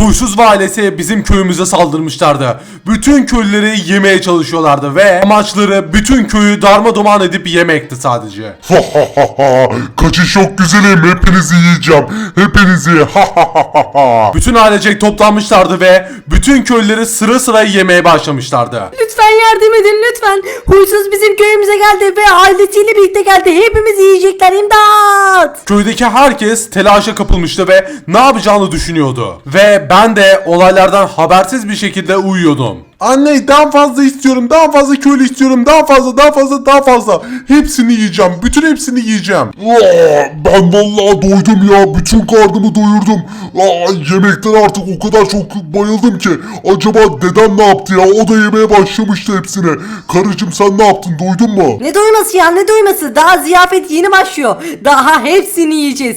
Huysuz ve ailesi bizim köyümüze saldırmışlardı. Bütün köylüleri yemeye çalışıyorlardı ve amaçları bütün köyü darmadağın edip yemekti sadece. Kaçış yok güzelim. Hepinizi yiyeceğim. Hepinizi. Bütün ailecek toplanmışlardı ve bütün köylüleri sıra sıra yemeye başlamışlardı. Lütfen yardım edin lütfen. Huysuz bizim köyümüze geldi ve ailesiyle birlikte geldi. Hepimizi yiyecekler imdat. Köydeki herkes telaşa kapılmıştı ve ne yapacağını düşünüyordu. Ve ben de olaylardan habersiz bir şekilde uyuyordum. Anne daha fazla istiyorum, daha fazla köylü istiyorum, daha fazla, daha fazla, daha fazla. Hepsini yiyeceğim, bütün hepsini yiyeceğim. Aa, ben vallahi doydum ya. Bütün karnımı doyurdum. Aa, yemekten artık o kadar çok bayıldım ki. Acaba dedem ne yaptı ya? O da yemeye başlamıştı hepsini. Karıcığım sen ne yaptın? Doydun mu? Ne doyması ya ne doyması? Daha ziyafet yeni başlıyor. Daha hepsini yiyeceğiz.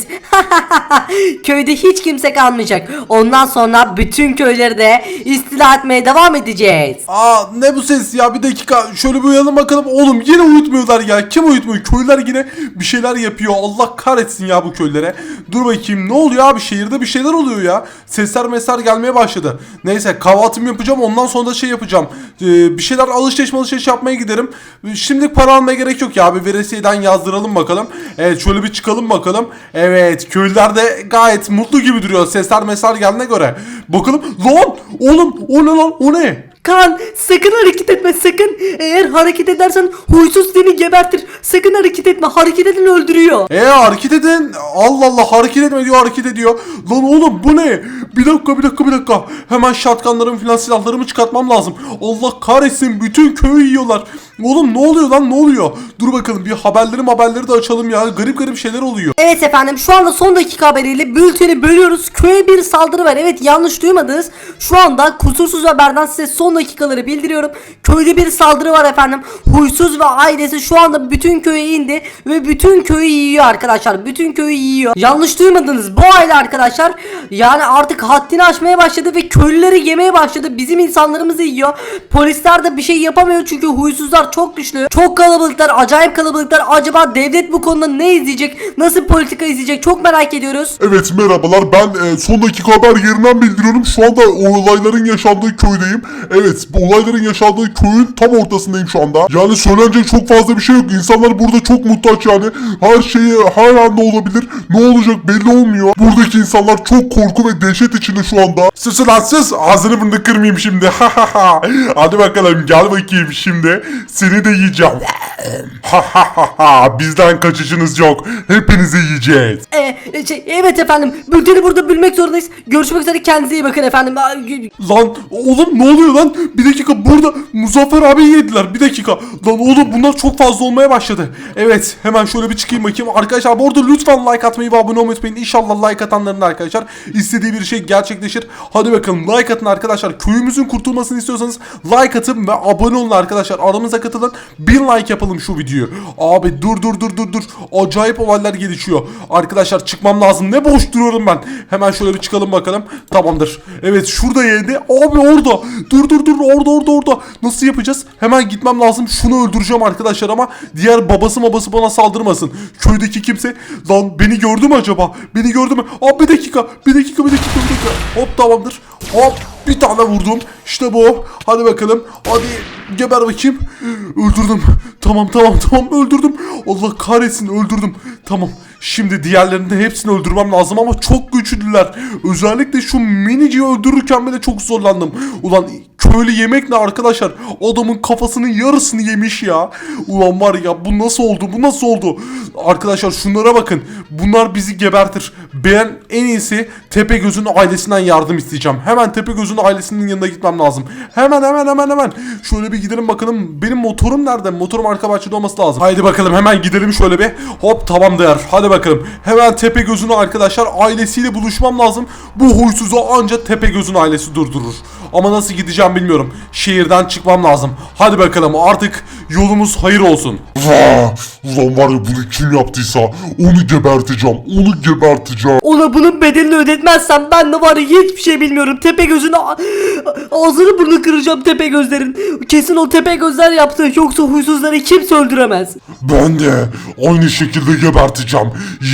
Köyde hiç kimse kalmayacak. Ondan sonra bütün köyleri de istila etmeye devam edeceğiz. Aa ne bu ses ya? Bir dakika. Şöyle bir uyanalım bakalım. Oğlum yine uyutmuyorlar ya. Kim uyutmuyor? Köylüler yine bir şeyler yapıyor. Allah kahretsin ya bu köylere dur bakayım. Ne oluyor abi? Şehirde bir şeyler oluyor ya. Sesler mesler gelmeye başladı. Neyse kahvaltımı yapacağım. Ondan sonra da şey yapacağım. Ee, bir şeyler alışveriş alışveriş yapmaya giderim. Şimdilik para almaya gerek yok ya. Bir veresiyeden yazdıralım bakalım. Evet şöyle bir çıkalım bakalım. Evet köylüler de gayet mutlu gibi duruyor. Sesler mesler geldiğine göre. Bakalım. Lan! Oğlum o ne lan? O ne Kan sakın hareket etme sakın. Eğer hareket edersen huysuz seni gebertir. Sakın hareket etme. Hareket eden öldürüyor. E hareket edin. Allah Allah hareket etme diyor hareket ediyor. Lan oğlum bu ne? Bir dakika bir dakika bir dakika. Hemen şatkanlarımı filan silahlarımı çıkartmam lazım. Allah kahretsin bütün köyü yiyorlar. Oğlum ne oluyor lan ne oluyor? Dur bakalım bir haberleri haberleri de açalım ya. Garip garip şeyler oluyor. Evet efendim şu anda son dakika haberiyle bülteni bölüyoruz. Köye bir saldırı var. Evet yanlış duymadınız. Şu anda kusursuz haberden size son dakikaları bildiriyorum. Köyde bir saldırı var efendim. Huysuz ve ailesi şu anda bütün köye indi ve bütün köyü yiyor arkadaşlar. Bütün köyü yiyor. Yanlış duymadınız. Bu aile arkadaşlar yani artık haddini aşmaya başladı ve köylüleri yemeye başladı. Bizim insanlarımızı yiyor. Polisler de bir şey yapamıyor çünkü huysuzlar çok güçlü. Çok kalabalıklar, acayip kalabalıklar. Acaba devlet bu konuda ne izleyecek? Nasıl politika izleyecek? Çok merak ediyoruz. Evet merhabalar ben e, son dakika haber yerinden bildiriyorum. Şu anda olayların yaşandığı köydeyim. Evet bu olayların yaşandığı köyün tam ortasındayım şu anda. Yani söylenecek çok fazla bir şey yok. İnsanlar burada çok muhtaç yani. Her şeyi her anda olabilir. Ne olacak belli olmuyor. Buradaki insanlar çok korku ve dehşet içinde şu anda. Sus lan sus. Ağzını burnunu kırmayayım şimdi. Hadi bakalım gel bakayım şimdi. Seni de yiyeceğim. Bizden kaçışınız yok. Hepinizi yiyeceğiz. Ee, şey, evet efendim. Bülteni burada bölmek zorundayız. Görüşmek üzere. Kendinize iyi bakın efendim. Lan oğlum ne oluyor lan? Bir dakika burada Muzaffer abi yediler. Bir dakika. Lan oğlum bunlar çok fazla olmaya başladı. Evet hemen şöyle bir çıkayım bakayım. Arkadaşlar bu arada lütfen like atmayı ve abone olmayı unutmayın. İnşallah like atanların da arkadaşlar istediği bir şey gerçekleşir. Hadi bakalım like atın arkadaşlar. Köyümüzün kurtulmasını istiyorsanız like atın ve abone olun arkadaşlar. Aramıza katılın. 1000 like yapalım şu videoyu. Abi dur dur dur dur dur. Acayip olaylar gelişiyor. Arkadaşlar çıkmam lazım. Ne boş duruyorum ben. Hemen şöyle bir çıkalım bakalım. Tamamdır. Evet şurada yedi. Abi orada. Dur dur dur orada orada orada. Nasıl yapacağız? Hemen gitmem lazım. Şunu öldüreceğim arkadaşlar ama diğer babası babası bana saldırmasın. Köydeki kimse lan beni gördü mü acaba? Beni gördü mü? Abi bir dakika. Bir dakika bir dakika bir dakika. Hop tamamdır. Hop bir tane vurdum. İşte bu. Hadi bakalım. Hadi geber bakayım. Öldürdüm. Tamam tamam tamam öldürdüm. Allah kahretsin öldürdüm. Tamam. Şimdi diğerlerini de hepsini öldürmem lazım ama çok güçlüler. Özellikle şu miniciyi öldürürken bile çok zorlandım. Ulan köylü yemek ne arkadaşlar? Adamın kafasının yarısını yemiş ya. Ulan var ya bu nasıl oldu? Bu nasıl oldu? Arkadaşlar şunlara bakın. Bunlar bizi gebertir. Ben en iyisi Tepegöz'ün ailesinden yardım isteyeceğim. Hemen Tepegöz'ün ailesinin yanına gitmem lazım. Hemen hemen hemen hemen. Şöyle bir gidelim bakalım. Benim motorum nerede? Motorum arka bahçede olması lazım. Haydi bakalım hemen gidelim şöyle bir. Hop tamamdır. Hadi bakalım. Hemen Tepegöz'ün arkadaşlar ailesiyle buluşmam lazım. Bu huysuzu ancak Tepegöz'ün ailesi durdurur. Ama nasıl gideceğim bilmiyorum. Şehirden çıkmam lazım. Hadi bakalım artık yolumuz hayır olsun. Vah! Ulan var ya bunu kim yaptıysa onu geberteceğim. Onu geberteceğim. Ona bunun bedelini ödetmezsem ben de var ya hiçbir şey bilmiyorum. Tepe gözünü ağzını burnunu kıracağım tepe gözlerin. Kesin o tepe gözler yaptı. Yoksa huysuzları kimse öldüremez. Ben de aynı şekilde geberteceğim.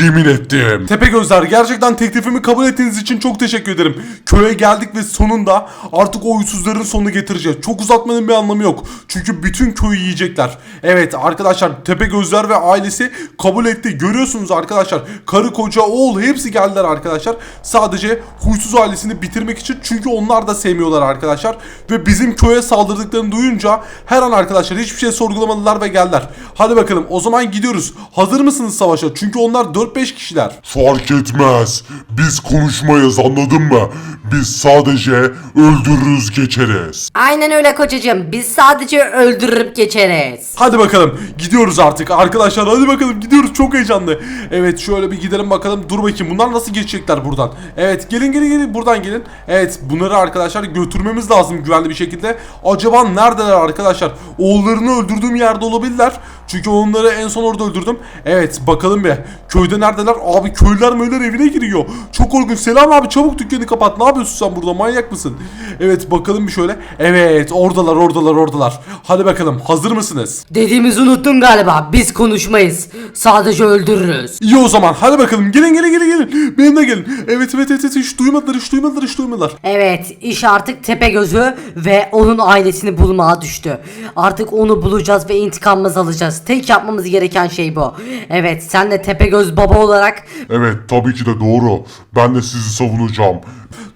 Yemin ettim. Tepegözler gerçekten teklifimi kabul ettiğiniz için çok teşekkür ederim. Köye geldik ve sonunda artık o uysuzların sonunu getireceğiz. Çok uzatmanın bir anlamı yok. Çünkü bütün köyü yiyecekler. Evet arkadaşlar Tepegözler ve ailesi kabul etti. Görüyorsunuz arkadaşlar. Karı koca oğul hepsi geldiler arkadaşlar. Sadece huysuz ailesini bitirmek için. Çünkü onlar da sevmiyorlar arkadaşlar. Ve bizim köye saldırdıklarını duyunca her an arkadaşlar hiçbir şey sorgulamadılar ve geldiler. Hadi bakalım o zaman gidiyoruz. Hazır mısınız savaşa? Çünkü onlar 4-5 kişiler. Fark etmez. Biz konuşmayız anladın mı? Biz sadece öldürürüz geçeriz. Aynen öyle kocacığım. Biz sadece öldürüp geçeriz. Hadi bakalım gidiyoruz artık arkadaşlar hadi bakalım gidiyoruz çok heyecanlı. Evet şöyle bir gidelim bakalım dur bakayım bunlar nasıl geçecekler buradan. Evet gelin gelin gelin buradan gelin. Evet bunları arkadaşlar götürmemiz lazım güvenli bir şekilde. Acaba neredeler arkadaşlar? Oğullarını öldürdüğüm yerde olabilirler. Çünkü onları en son orada öldürdüm. Evet bakalım bir köyde neredeler? Abi köylüler möyler evine giriyor. Çok korkunç. Selam abi çabuk dükkanı kapat. Ne yapıyorsun sen burada manyak mısın? Evet bakalım bir şöyle. Evet oradalar oradalar oradalar. Hadi bakalım hazır mısınız? Dediğimizi unuttun galiba. Biz konuşmayız. Sadece öldürürüz. İyi o zaman hadi bakalım gelin gelin gelin gelin benimle gelin evet evet evet, evet hiç duymadılar hiç duymadılar hiç duymadılar Evet, iş artık Tepegöz'ü ve onun ailesini bulmaya düştü. Artık onu bulacağız ve intikamımızı alacağız. Tek yapmamız gereken şey bu. Evet, sen de Tepegöz baba olarak Evet tabii ki de doğru. Ben de sizi savunacağım.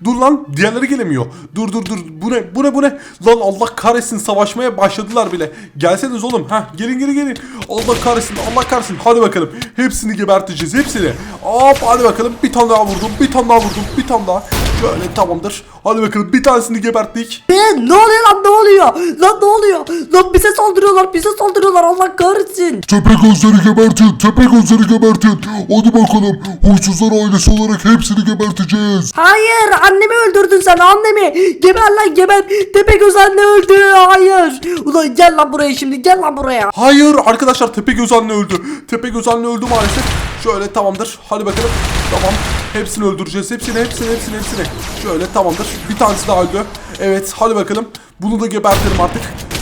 dur lan diğerleri gelemiyor. Dur dur dur. Bu ne bu ne bu ne? Lan Allah kahretsin savaşmaya başladılar bile. Gelseniz oğlum. Ha gelin gelin gelin. Allah kahretsin Allah kahretsin. Hadi bakalım. Hepsini geberteceğiz hepsini. Hop hadi bakalım. Bir tane daha vurdum bir tane daha vurdum bir tane daha şöyle tamamdır hadi bakalım bir tanesini geberttik Ne? Ne oluyor lan ne oluyor? Lan ne oluyor? Lan bize saldırıyorlar bize saldırıyorlar Allah kahretsin. Tepe gözleri gebertin, tepe gözleri gebertin. Hadi bakalım, huysuzlar ailesi olarak hepsini geberteceğiz. Hayır annemi öldürdün sen annemi. Geber lan geber. Tepegöz anne öldü. Hayır. Ulan gel lan buraya şimdi gel lan buraya. Hayır arkadaşlar Tepegöz anne öldü. Tepegöz anne öldü maalesef. Şöyle tamamdır. Hadi bakalım. Tamam. Hepsini öldüreceğiz. Hepsini hepsini hepsini hepsini. Şöyle tamamdır. Bir tanesi daha öldü. Evet hadi bakalım. Bunu da gebertelim artık.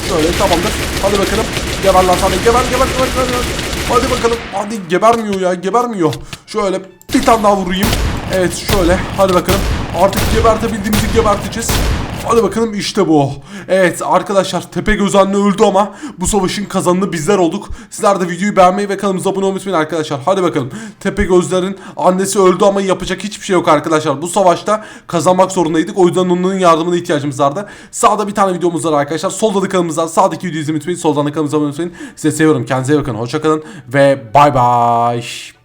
Şöyle tamamdır. Hadi bakalım. Geber lan sana. Geber geber geber geber. Hadi bakalım. Hadi gebermiyor ya. Gebermiyor. Şöyle bir tane daha vurayım. Evet şöyle. Hadi bakalım. Artık gebertebildiğimizi geberteceğiz. Hadi bakalım işte bu. Evet arkadaşlar Tepegöz anne öldü ama bu savaşın kazanını bizler olduk. Sizler de videoyu beğenmeyi ve kanalımıza abone olmayı unutmayın arkadaşlar. Hadi bakalım. Tepegözlerin annesi öldü ama yapacak hiçbir şey yok arkadaşlar. Bu savaşta kazanmak zorundaydık. O yüzden onun yardımına ihtiyacımız vardı. Sağda bir tane videomuz var arkadaşlar. Solda da kanalımız var. Sağdaki videoyu izlemeyi unutmayın. Soldan da kanalımıza abone olmayı unutmayın. Size seviyorum. Kendinize iyi bakın. Hoşçakalın ve bay bay.